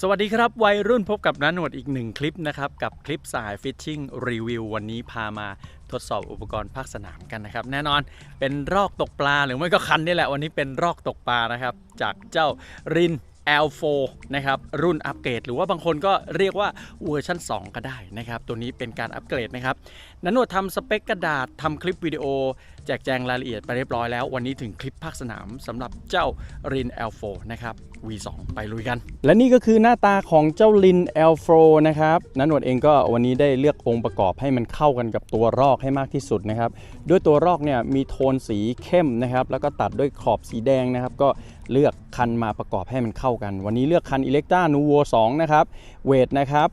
สวัสดีครับ วัยรุ่นพบกับน้าหนวดอีกหนึ่งคลิปนะครับ กับคลิปสายฟิชชิ่งรีวิววันนี้พามาทดสอบอุปกรณ์ภาคสนามกันนะครับ แน่นอนเป็นรอกตกปลาหรือไม่ก็คันนี่แหละวันนี้เป็นรอกตกปลานะครับ จากเจ้าริน L4 นะครับรุ่นอัปเกรด หรือว่าบางคนก็เรียกว่าเวอร์ชัน2 ก็ได้นะครับ ตัวนี้เป็นการอัปเกรดนะครับนันนวดทำสเปคกระดาษทำคลิปวิดีโอ แจกแจงรายละเอียดไปเรียบร้อยแล้ว วันนี้ถึงคลิปภาคสนามสำหรับเจ้าริน L4 นะครับ V2 ไปลุยกัน และนี่ก็คือหน้าตาของเจ้าลิน L4 นะครับนันนวดเองก็วันนี้ได้เลือกองค์ประกอบให้มันเข้ากันกับตัวรอกให้มากที่สุดนะครับด้วยตัวรอกเนี่ยมีโทนสีเข้มนะครับแล้วก็ตัดด้วยขอบสีแดงนะครับก็เลือกคันมาประกอบให้มันเข้ากัน วันนี้เลือกคัน Electra Nuvo 2นะครับเวทนะครับ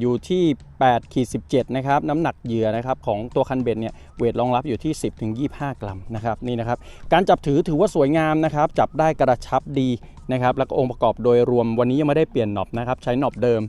อยู่ที่8ขีด17 นะครับน้ำหนักเหยื่อนะครับของตัวคันเบ็ดเนี่ยเวทรองรับอยู่ที่ 10ถึง25 กรัมนะครับนี่นะครับการจับถือถือว่าสวยงามนะครับจับได้กระชับดีนะครับแล้วก็องค์ประกอบโดยรวมวันนี้ยังไม่ได้เปลี่ยนหนอบนะครับใช้หนอบเดิม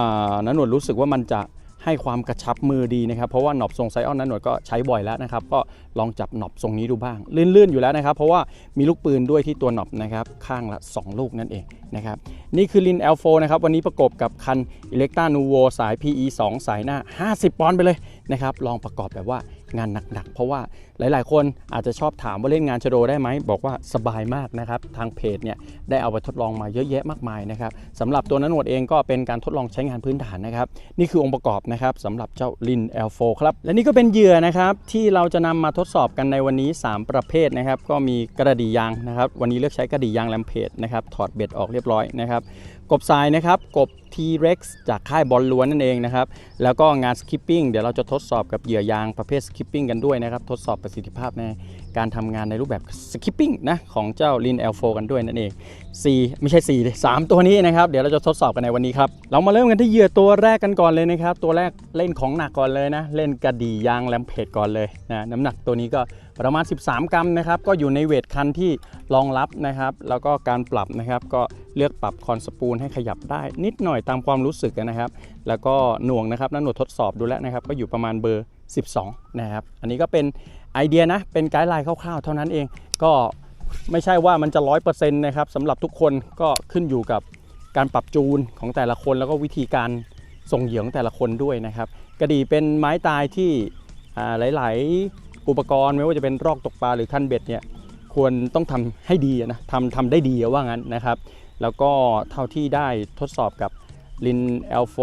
อ่านันหนวดรู้สึกว่ามันจะ ให้ความกระชับมือดีนะครับ เพราะว่าหนอบทรงไซออนนั้นหนวดก็ใช้บ่อยแล้วนะครับ ก็ลองจับหนอบทรงนี้ดูบ้าง ลื่นๆอยู่แล้วนะครับ เพราะว่ามีลูกปืนด้วยที่ตัวหนอบนะครับ ข้างละ 2 ลูกนั่นเองนะครับ นี่คือลิน L4 นะครับ วันนี้ประกบกับคัน Electra Nuvo สาย PE 2 สายหน้า 50 ปอนด์ไปเลยนะครับ ลองประกอบแบบว่า งานหนักๆ เพราะว่าหลายๆ คนอาจจะชอบถามว่าเล่นงานชโดได้ไหม บอกว่าสบายมากนะครับ ทางเพจเนี่ยได้เอาไปทดลองมาเยอะแยะมากมายนะครับสำหรับตัวนันหนวดเองก็เป็นการทดลองใช้งานพื้นฐานนะครับ นี่คือองค์ประกอบนะครับสำหรับเจ้าลิน L4 ครับ และนี่ก็เป็นเหยื่อนะครับที่เราจะนำมาทดสอบกันในวันนี้ 3 ประเภทนะครับ ก็มีกระดี่ยางนะครับ วันนี้เลือกใช้กระดี่ยางแลมเพจนะครับถอดเบ็ดออกเรียบร้อยนะครับกบทรายนะครับกบ T-Rex จากค่ายบอลล้วนนั่นเองนะครับแล้วก็งานสคิปปิ้งเดี๋ยวเราจะทดสอบกับเหยื่อยางประเภทสคิปปิ้งกันด้วยนะครับ ทดสอบประสิทธิภาพในการทำงานในรูปแบบสคิปปิ้งนะของเจ้า Lin L4 กันด้วยนั่นเอง 4 ไม่ใช่4เลย3ตัวนี้นะครับ เดี๋ยวเราจะทดสอบกันในวันนี้ครับ เรามาเริ่มกันที่เหยื่อตัวแรกกันก่อนเลยนะครับ ตัวแรกเล่นของหนักก่อนเลยนะ เล่นกระดี่ยางแลมเพจก่อนเลยนะน้ำหนักตัวนี้ก็ประมาณ 13 กรัมนะครับ ก็อยู่ในเวทคันที่รองรับนะครับ แล้วก็การปรับนะครับ ก็เลือกปรับคอนสปูลให้ขยับได้ นิดหน่อยตามความรู้สึกนะครับ แล้วก็หน่วงนะครับนั่นหน่วงทดสอบดูแล้วนะครับ ก็อยู่ประมาณเบอร์ 12 นะครับ อันนี้ก็เป็นไอเดียนะ เป็นไกด์ไลน์คร่าวๆ เท่านั้นเอง ก็ไม่ใช่ว่ามันจะร้อยเปอร์เซ็นต์นะครับสำหรับทุกคนก็ขึ้นอยู่กับการปรับจูนของแต่ละคนแล้วก็วิธีการส่งเหยื่อของแต่ละคนด้วยนะครับ กระดี่เป็นไม้ตายที่หลาย ๆ อุปกรณ์ไม่ว่าจะเป็นรอกตกปลาหรือคันเบ็ดเนี่ยควรต้องทำให้ดีนะทำทำได้ดีว่างั้นนะครับ แล้วก็เท่าที่ได้ทดสอบกับ Lin L4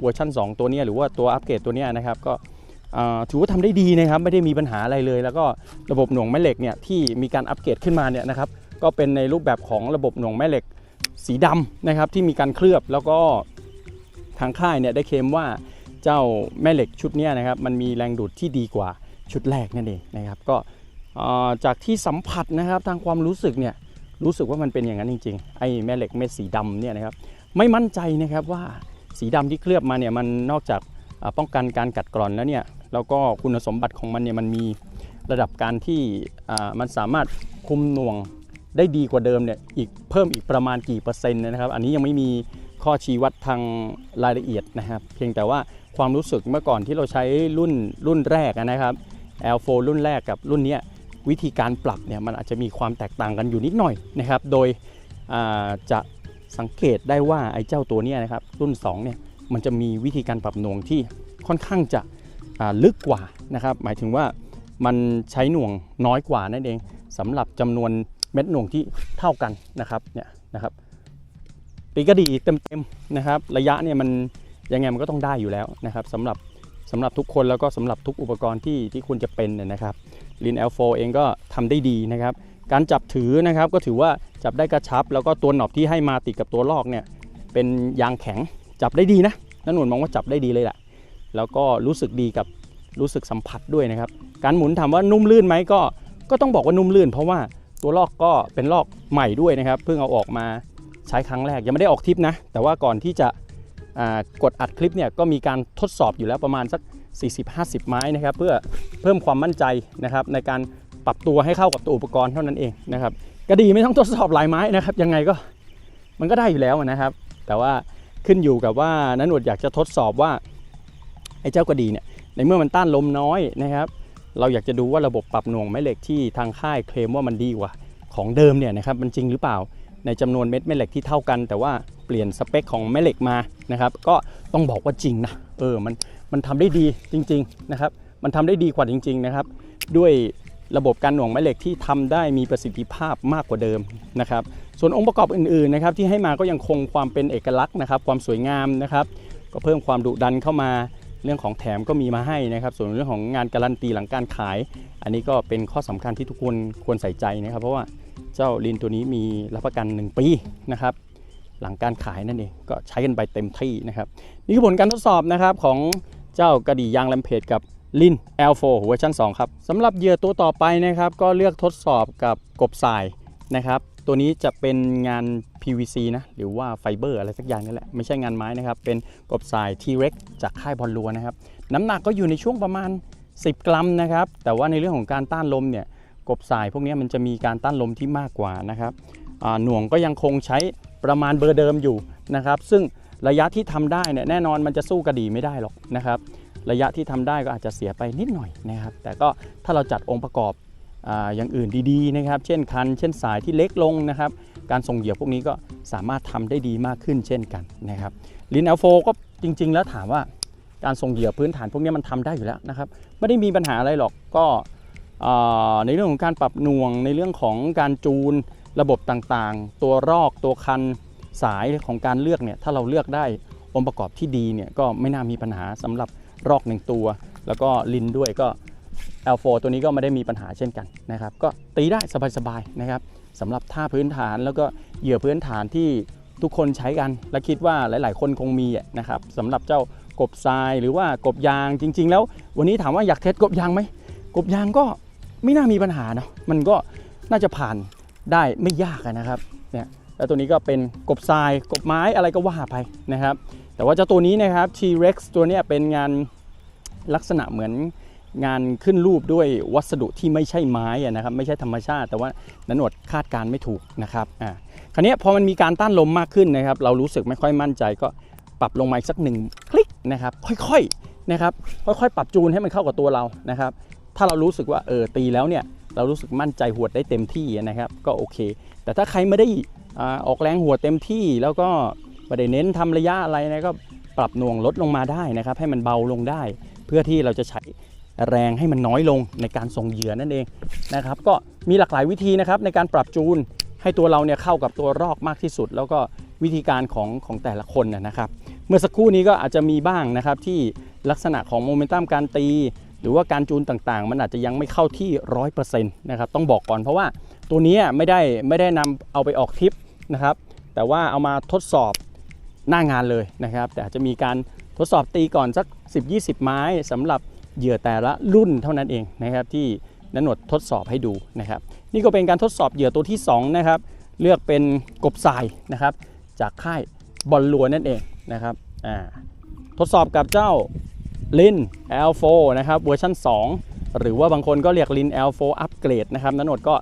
เวอร์ชัน2 ตัวเนี้ยหรือว่าตัวอัปเกรดตัวเนี้ยนะครับ ก็ ถือว่าทำได้ดีนะครับไม่ได้มีปัญหาอะไรเลย แล้วก็ระบบหน่วงแม่เหล็กเนี่ยที่มีการอัปเกรดขึ้นมาเนี่ยนะครับก็เป็นในรูปแบบของระบบหน่วงแม่เหล็กสีดำนะครับที่มีการเคลือบแล้วก็ทางค่ายเนี่ยได้เคลมว่าเจ้าแม่เหล็กชุดนี้นะครับมันมีแรงดูดที่ดีกว่าชุดแรกนั่นเองนะครับก็จากที่สัมผัสนะครับทางความรู้สึกเนี่ยรู้สึกว่ามันเป็นอย่างนั้นจริงๆไอ้แม่เหล็กเม็ดสีดำเนี่ยนะครับไม่มั่นใจนะครับว่าสีดำที่เคลือบมาเนี่ยมันนอกจากป้องกันการกัดกร่อนแล้วเนี่ย แล้วก็คุณสมบัติของมันเนี่ยมันมีระดับการที่มันสามารถคุมหน่วงได้ดีกว่าเดิมเนี่ยอีกเพิ่มอีกประมาณกี่เปอร์เซ็นต์นะครับ อันนี้ยังไม่มีข้อชี้วัดทางรายละเอียดนะครับ เพียงแต่ว่าความรู้สึกเมื่อก่อนที่เราใช้รุ่นรุ่นแรกนะครับ L4 รุ่นแรกกับรุ่นนี้วิธีการปรับเนี่ยมันอาจจะมีความแตกต่างกันอยู่นิดหน่อยนะครับ โดยจะสังเกตได้ว่าไอ้เจ้าตัวนี้นะครับรุ่น2เนี่ยมันจะมีวิธีการปรับหน่วงที่ค่อนข้างจะ ลึกกว่านะครับ หมายถึงว่ามันใช้หน่วงน้อยกว่านั่นเองสำหรับจำนวนเม็ดหน่วงที่เท่ากันนะครับเนี่ยนะครับปีก็ดีเต็มๆนะครับ ระยะเนี่ยมันยังไงมันก็ต้องได้อยู่แล้วนะครับสำหรับสำหรับทุกคนแล้วก็สำหรับทุกอุปกรณ์ที่ที่คุณจะเป็นเนี่ยนะครับลิน L4 เองก็ทำได้ดีนะครับ การจับถือนะครับก็ถือว่าจับได้กระชับ แล้วก็ตัวหนอบที่ให้มาติดกับตัวลอกเนี่ยเป็นยางแข็งจับได้ดีนะนั่นหนุนมองว่าจับได้ดีเลยแหละ แล้วก็รู้สึกดีกับรู้สึกสัมผัสด้วยนะครับ การหมุนถามว่านุ่มลื่นไหมก็ก็ต้องบอกว่านุ่มลื่น เพราะว่าตัวลอกก็เป็นลอกใหม่ด้วยนะครับ เพิ่งเอาออกมาใช้ครั้งแรกยังไม่ได้ออกทริปนะ แต่ว่าก่อนที่จะกดอัดคลิปเนี่ยก็มีการทดสอบอยู่แล้วประมาณสัก 40-50 ไม้นะครับ เพื่อเพิ่มความมั่นใจนะครับในการปรับตัวให้เข้ากับตัวอุปกรณ์เท่านั้นเองนะครับกระดีไม่ต้องทดสอบหลายไม้นะครับ ยังไงก็มันก็ได้อยู่แล้วนะครับ แต่ว่าขึ้นอยู่กับว่านันวดอยากจะทดสอบว่า ไอ้เจ้ากระดีเนี่ยในเมื่อมันต้านลมน้อยนะครับ เราอยากจะดูว่าระบบปรับหน่วงแม่เหล็กที่ทางค่ายเคลมว่ามันดีกว่า ของเดิมเนี่ยนะครับมันจริงหรือเปล่าในจำนวนเม็ดแม่เหล็กที่เท่ากัน แต่ว่าเปลี่ยนสเปคของแม่เหล็กมานะครับ ก็ต้องบอกว่าจริงนะเออมันมันทำได้ดีจริงๆนะครับ มันทำได้ดีกว่าจริง ๆนะครับ ด้วยระบบการหน่วงแม่เหล็กที่ทำได้มีประสิทธิภาพมากกว่าเดิมนะครับ ส่วนองค์ประกอบอื่นๆนะครับที่ให้มาก็ยังคงความเป็นเอกลักษณ์นะครับ ความสวยงามนะครับ ก็เพิ่มความดุดันเข้ามา เรื่องของแถมก็มีมาให้นะครับ ส่วนเรื่องของงานการันตีหลังการขาย อันนี้ก็เป็นข้อสำคัญที่ทุกคนควรใส่ใจนะครับ เพราะว่าเจ้าลินตัวนี้มีรับประกัน 1 ปีนะครับหลังการขายนั่นเองก็ใช้กันไปเต็มที่นะครับ นี่คือผลการทดสอบนะครับของเจ้ากระดี่ยางแลมเพจกับลิน L4 เวอร์ชัน2ครับสำหรับเหยื่อตัวต่อไปนะครับ ก็เลือกทดสอบกับกบสายนะครับ ตัวนี้จะเป็นงาน PVC นะหรือว่าไฟเบอร์อะไรสักอย่างนี่แหละ ไม่ใช่งานไม้นะครับ เป็นกบสาย T-Rex จากค่ายบอลลัวนะครับ น้ำหนักก็อยู่ในช่วงประมาณ 10 กรัมนะครับ แต่ว่าในเรื่องของการต้านลมเนี่ยกบสายพวกนี้มันจะมีการต้านลมที่มากกว่านะครับหน่วงก็ยังคงใช้ประมาณเบอร์เดิมอยู่นะครับ ซึ่งระยะที่ทำได้เนี่ยแน่นอนมันจะสู้กระดี่ไม่ได้หรอกนะครับ ระยะที่ทำได้ก็อาจจะเสียไปนิดหน่อยนะครับ แต่ก็ถ้าเราจัดองค์ประกอบ อย่างอื่นดีๆนะครับ เช่นคัน เช่นสายที่เล็กลงนะครับ การส่งเหยื่อพวกนี้ก็สามารถทำได้ดีมากขึ้นเช่นกันนะครับลิน L4 ก็จริง ๆ แล้วถามว่าการส่งเหยื่อพื้นฐานพวกนี้มันทำได้อยู่แล้วนะครับ ไม่ได้มีปัญหาอะไรหรอกก็ในเรื่องของการปรับหน่วงในเรื่องของการจูนระบบต่างๆ ตัวรอกตัวคันสายของการเลือกเนี่ยถ้าเราเลือกได้องค์ประกอบที่ดีเนี่ยก็ไม่น่ามีปัญหาสำหรับรอกหนึ่งตัว แล้วก็ลินด้วยก็ L4 ตัวนี้ก็ไม่ได้มีปัญหาเช่นกันนะครับ ก็ตีได้สบายๆนะครับสำหรับท่าพื้นฐานแล้วก็เหยื่อพื้นฐานที่ทุกคนใช้กัน และคิดว่าหลาย ๆ คนคงมีนะครับสำหรับเจ้ากบทรายหรือว่ากบยางจริง ๆ แล้ว วันนี้ถามว่าอยากเทสกบยางไหมกบยางก็ไม่น่ามีปัญหาเนาะมันก็น่าจะผ่านได้ไม่ยากนะครับเนี่ยแล้วตัวนี้ก็เป็นกบทรายกบไม้อะไรก็ว่าไปนะครับ แต่ว่าเจ้าตัวนี้นะครับ T-Rex ตัวนี้เป็นงานลักษณะเหมือน งานขึ้นรูปด้วยวัสดุที่ไม่ใช่ไม้อะนะครับไม่ใช่ธรรมชาติ แต่ว่านันหนวดคาดการไม่ถูกนะครับอ่าคราวนี้พอมันมีการต้านลมมากขึ้นนะครับ เรารู้สึกไม่ค่อยมั่นใจก็ปรับลงมาอีกสักหนึ่งคลิกนะครับค่อยๆนะครับค่อยๆ ปรับจูนให้มันเข้ากับตัวเรานะครับ ถ้าเรารู้สึกว่าเออตีแล้วเนี่ยเรารู้สึกมั่นใจหวดได้เต็มที่นะครับ ก็โอเค แต่ถ้าใครไม่ได้อออกแรงหัวเต็มที่แล้วก็ไม่ได้เน้นทำระยะอะไรนะก็ปรับหน่วงลดลงมาได้นะครับ ให้มันเบาลงได้ เพื่อที่เราจะใช้ แรงให้มันน้อยลงในการส่งเหยื่อนั่นเองนะครับ ก็มีหลากหลายวิธีนะครับในการปรับจูนให้ตัวเราเนี่ยเข้ากับตัวรอกมากที่สุด แล้วก็วิธีการของของแต่ละคนนะครับ เมื่อสักครู่นี้ก็อาจจะมีบ้างนะครับที่ลักษณะของโมเมนตัมการตี หรือว่าการจูนต่างๆ มันอาจจะยังไม่เข้าที่ 100%นะครับต้องบอกก่อนเพราะว่าตัวนี้ไม่ได้ไม่ได้นำเอาไปออกทริปนะครับ แต่ว่าเอามาทดสอบหน้างานเลยนะครับ แต่อาจจะมีการทดสอบตีก่อนสัก 10-20 ไม้สำหรับ เหยื่อแต่ละรุ่นเท่านั้นเองนะครับที่นันหนดทดสอบให้ดูนะครับ นี่ก็เป็นการทดสอบเหยื่อตัวที่สองนะครับเลือกเป็นกบทรายนะครับ จากค่ายบอลลัวนั่นเองนะครับอ่าทดสอบกับเจ้าลิน L4 นะครับเวอร์ชัน2 หรือว่าบางคนก็เรียกลิน L4 อัปเกรดนะครับนันโนดก็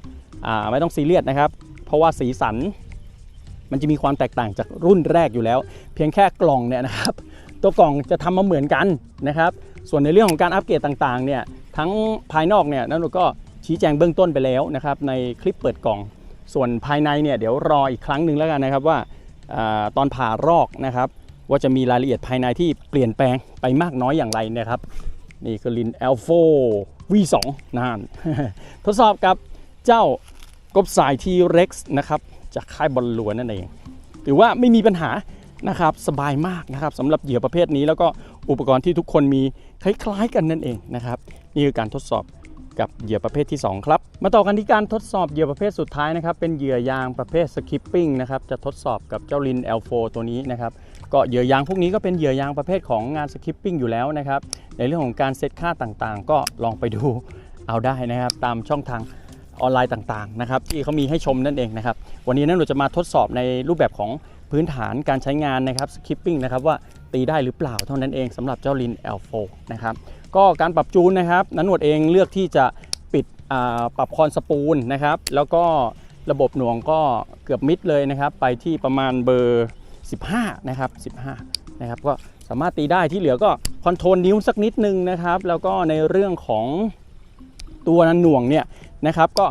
อ่าไม่ต้องซีเรียสนะครับ เพราะว่าสีสันมันจะมีความแตกต่างจากรุ่นแรกอยู่แล้ว เพียงแค่กล่องเนี่ยนะครับ ตัวกล่องจะทำมาเหมือนกันนะครับ ส่วนในเรื่องของการอัปเกรดต่างๆเนี่ยทั้งภายนอกเนี่ยนันโนก็ชี้แจงเบื้องต้นไปแล้วนะครับในคลิปเปิดกล่อง ส่วนภายในเนี่ยเดี๋ยวรออีกครั้งหนึ่งแล้วกันนะครับว่าอตอนผ่ารอกนะครับว่าจะมีรายละเอียดภายในที่เปลี่ยนแปลงไปมากน้อยอย่างไรนะครับนี่คือลิน L4 V2 นานทดสอบกับเจ้ากบสาย T-Rex นะครับจากค่ายบอลลัวนั่นเองถือว่าไม่มีปัญหานะครับสบายมากนะครับสำหรับเหยื่อประเภทนี้แล้วก็อุปกรณ์ที่ทุกคนมี คล้ายๆกันนั่นเองนะครับ นี่คือการทดสอบกับเหยื่อประเภทที่ 2 ครับ มาต่อกันที่การทดสอบเหยื่อประเภทสุดท้ายนะครับ เป็นเหยื่อยางประเภทสคิปปิ้งนะครับจะทดสอบกับเจ้าลิน L4 ตัวนี้นะครับก็เหยื่อยางพวกนี้ก็เป็นเหยื่อยางประเภทของงานสคิปปิ้งอยู่แล้วนะครับในเรื่องของการเซตค่าต่างๆ ก็ลองไปดูเอาได้นะครับ ตามช่องทางออนไลน์ต่างๆนะครับที่เขามีให้ชมนั่นเองนะครับวันนี้นั่นเราจะมาทดสอบในรูปแบบของพื้นฐานการใช้งานนะครับสคิปปิ้งนะครับว่า ตีได้หรือเปล่าเท่านั้นเองสำหรับเจ้าลิน L4 นะครับก็การปรับจูนนะครับนันหนวดเองเลือกที่จะปิดปรับคอนสปูลนะครับ แล้วก็ระบบหน่วงก็เกือบมิดเลยนะครับ ไปที่ประมาณเบอร์ 15 นะครับ 15 นะครับ ก็สามารถตีได้ที่เหลือก็คอนโทรลนิ้วสักนิดนึงนะครับ แล้วก็ในเรื่องของตัวนันหน่วงเนี่ยนะครับ ก็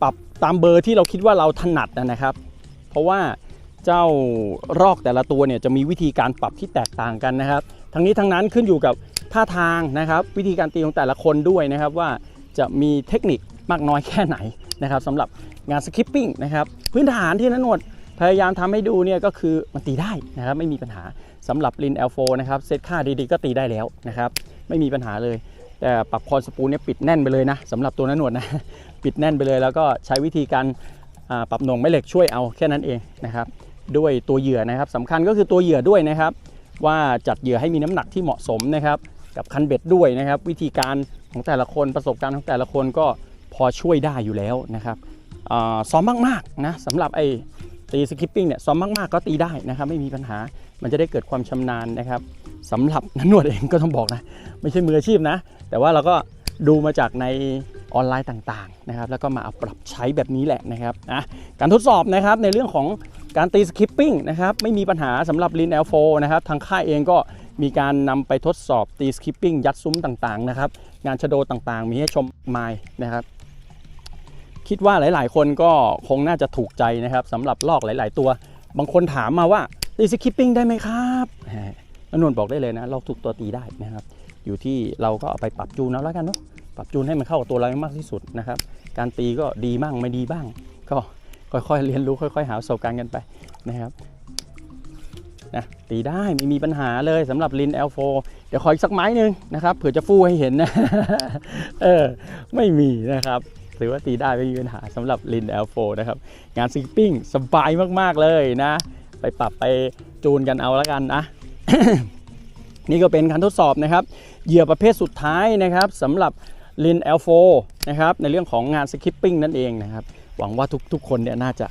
ปรับตามเบอร์ที่เราคิดว่าเราถนัดนะครับ เพราะว่า เจ้ารอกแต่ละตัวเนี่ยจะมีวิธีการปรับที่แตกต่างกันนะครับ ทั้งนี้ทั้งนั้นขึ้นอยู่กับท่าทางนะครับ วิธีการตีของแต่ละคนด้วยนะครับว่าจะมีเทคนิคมากน้อยแค่ไหนนะครับสำหรับงานสคิปปิ้งนะครับพื้นฐานที่นันหนวดพยายามทำให้ดูเนี่ยก็คือมันตีได้นะครับไม่มีปัญหาสำหรับลิน L4 นะครับเซตค่าดีๆก็ตีได้แล้วนะครับไม่มีปัญหาเลย แต่ปรับคอนสปูลเนี่ยปิดแน่นไปเลยนะสำหรับตัวนันหนวดนะปิดแน่นไปเลยแล้วก็ใช้วิธีการปรับหน่วงแม่เหล็กช่วยเอาแค่นั้นเองนะครับ ด้วยตัวเหยื่อนะครับสำคัญก็คือตัวเหยื่อด้วยนะครับ ว่าจัดเหยื่อให้มีน้ำหนักที่เหมาะสมนะครับ กับคันเบ็ดด้วยนะครับ วิธีการของแต่ละคนประสบการณ์ของแต่ละคนก็พอช่วยได้อยู่แล้วนะครับซ้อมมากๆนะสำหรับไอ้ตีสกิปปิ้งเนี่ยซ้อมมากๆก็ตีได้นะครับ ไม่มีปัญหามันจะได้เกิดความชำนาญนะครับสำหรับนักนวดเองก็ต้องบอกนะ ไม่ใช่มืออาชีพนะ แต่ว่าเราก็ดูมาจากใน ออนไลน์ต่างๆนะครับแล้วก็มาเอาปรับใช้แบบนี้แหละนะครับนะการทดสอบนะครับในเรื่องของการตีสคิปปิ้งนะครับไม่มีปัญหาสำหรับ Lin L4 นะครับทางค่ายเองก็มีการนำไปทดสอบตีสคิปปิ้งยัดซุ้มต่างๆนะครับงานชโดต่างๆ มีให้ชมมายนะครับคิดว่าหลายๆ คนก็คงน่าจะถูกใจนะครับสำหรับลอกหลาย ๆ ตัว บางคนถามมาว่าตีสคิปปิ้งได้ไหมครับอนนวลบอกได้เลยนะลอกทุกตัวตีได้นะครับ อยู่ที่เราก็เอาไปปรับจูนเอาแล้วกันเนาะ ปรับจูนให้มันเข้ากับตัวเราให้มากที่สุดนะครับ การตีก็ดีบ้างไม่ดีบ้าง ก็ค่อยๆเรียนรู้ค่อยๆ หาประสบการณ์กันไปนะครับนะตีได้ไม่มีปัญหาเลยสำหรับลิน L4 เดี๋ยวขออีกสักไม้หนึ่งนะครับเผื่อจะฟู่ให้เห็นนะเออไม่มีนะครับถือว่าตีได้ไม่มีปัญหาสำหรับลิน L4 นะครับ งานซิงปิ้งสบายมากๆเลยนะ ไปปรับไปจูนกันเอาแล้วกันนะนี่ก็เป็นการทดสอบนะครับ เหยื่อประเภทสุดท้ายนะครับสำหรับ Lin L4 นะครับในเรื่องของงานสคิปปิ้งนั่นเองนะครับหวังว่าทุกๆคนเนี่ยน่าจะ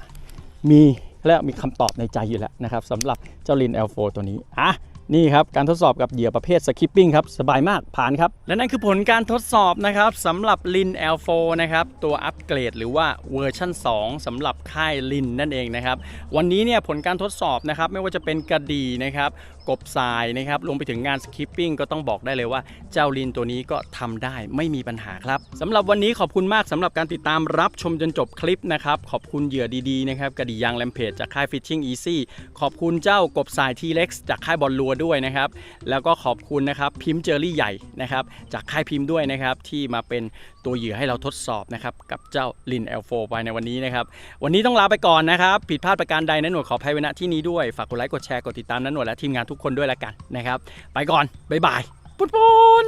มีและมีคำตอบในใจอยู่แล้วนะครับสำหรับเจ้า Lin L4 ตัวนี้อะนี่ครับ การทดสอบกับเหยื่อประเภทสคิปปิ้งครับ สบายมากผ่านครับ และนั่นคือผลการทดสอบนะครับสำหรับ Lin L4 นะครับ ตัวอัปเกรดหรือว่าเวอร์ชัน2สำหรับค่าย Lin นั่นเองนะครับ วันนี้เนี่ยผลการทดสอบนะครับ ไม่ว่าจะเป็นกระดีนะครับกบทรายนะครับรวมไปถึงงานสคิปปิ้งก็ต้องบอกได้เลยว่า เจ้าลินตัวนี้ก็ทำได้ไม่มีปัญหาครับสำหรับวันนี้ขอบคุณมากสำหรับการติดตามรับชมจนจบคลิปนะครับ ขอบคุณเหยื่อดีๆนะครับกระดียางแลมเพจจากค่าย Fishing Easy ขอบคุณเจ้ากบทรายทีเล็กจากค่ายบอลลัวด้วยนะครับแล้วก็ขอบคุณนะครับพิมพ์เจอรี่ใหญ่นะครับจากค่ายพิมพ์ด้วยนะครับที่มาเป็น ตัวเหยื่อให้เราทดสอบนะครับกับเจ้าลิน L4 ไปในวันนี้นะครับวันนี้ต้องลาไปก่อนนะครับ ผิดพลาดประการใดนั้นหนวดขออภัยไว้ณที่นี้ด้วยฝากกดไลค์กดแชร์กดติดตามนั้นหนวดและทีมงานทุกคนด้วยละกันนะครับ ไปก่อนบ๊ายบายปุ้นปุ้น